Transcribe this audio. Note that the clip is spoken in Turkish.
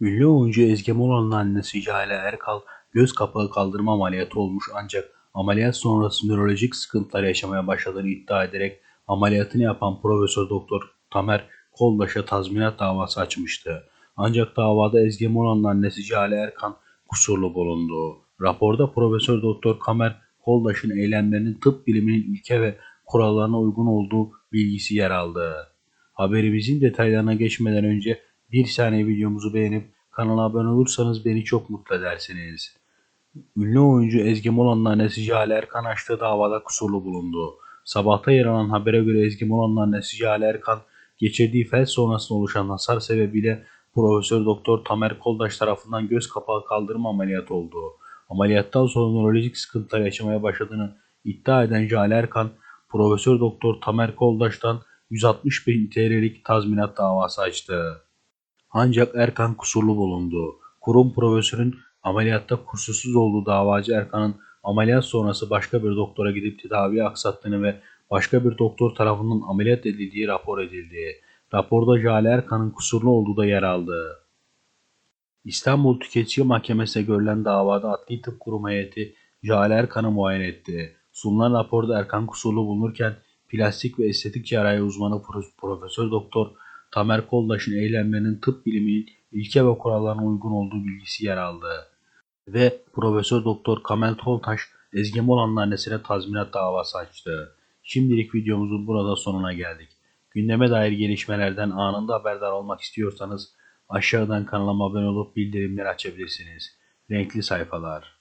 Ünlü oyuncu Ezgi Molan'ın annesi Jale Erkal göz kapağı kaldırma ameliyatı olmuş ancak ameliyat sonrası nörolojik sıkıntılar yaşamaya başladığını iddia ederek ameliyatını yapan Profesör Doktor Tamer Koldaş'a tazminat davası açmıştı. Ancak davada Ezgi Molan'ın annesi Jale Erkan kusurlu bulundu. Raporda Profesör Doktor Kamer Koldaş'ın eylemlerinin tıp biliminin ilke ve kurallarına uygun olduğu bilgisi yer aldı. Haberimizin detaylarına geçmeden önce bir saniye videomuzu beğenip kanala abone olursanız beni çok mutlu edersiniz. Ünlü oyuncu Ezgi Molan'ın annesi Jale Erkan açtığı davada kusurlu bulundu. Sabahta yer alan habere göre Ezgi Molan'ın annesi Jale Erkan geçirdiği felç sonrasında oluşan hasar sebebiyle Profesör Doktor Tamer Koldaş tarafından göz kapağı kaldırma ameliyatı oldu. Ameliyattan sonra nörolojik sıkıntılar yaşamaya başladığını iddia eden Jale Erkan, Profesör Doktor Tamer Koldaş'tan 160 bin TL'lik tazminat davası açtı. Ancak Erkan kusurlu bulundu. Kurum profesörün ameliyatta kusursuz olduğu davacı Erkan'ın ameliyat sonrası başka bir doktora gidip tedaviyi aksattığını ve başka bir doktor tarafından ameliyat edildiği rapor edildi. Raporda Jale Erkan'ın kusurlu olduğu da yer aldı. İstanbul Tüketici Mahkemesi'ne görülen davada Adli Tıp Kurumu heyeti Jale Erkan'ı muayene etti. Sunulan raporda Erkan kusurlu bulunurken plastik ve estetik cerrahi uzmanı Pro- Profesör Doktor Tamer Koldaş'ın eylemlerinin tıp biliminin ilke ve kurallarına uygun olduğu bilgisi yer aldı. Ve Profesör Doktor Kamel Toltaş Ezgi Molan'ın annesine tazminat davası açtı. Şimdilik videomuzun burada sonuna geldik. Gündeme dair gelişmelerden anında haberdar olmak istiyorsanız aşağıdan kanalıma abone olup bildirimleri açabilirsiniz. Renkli sayfalar.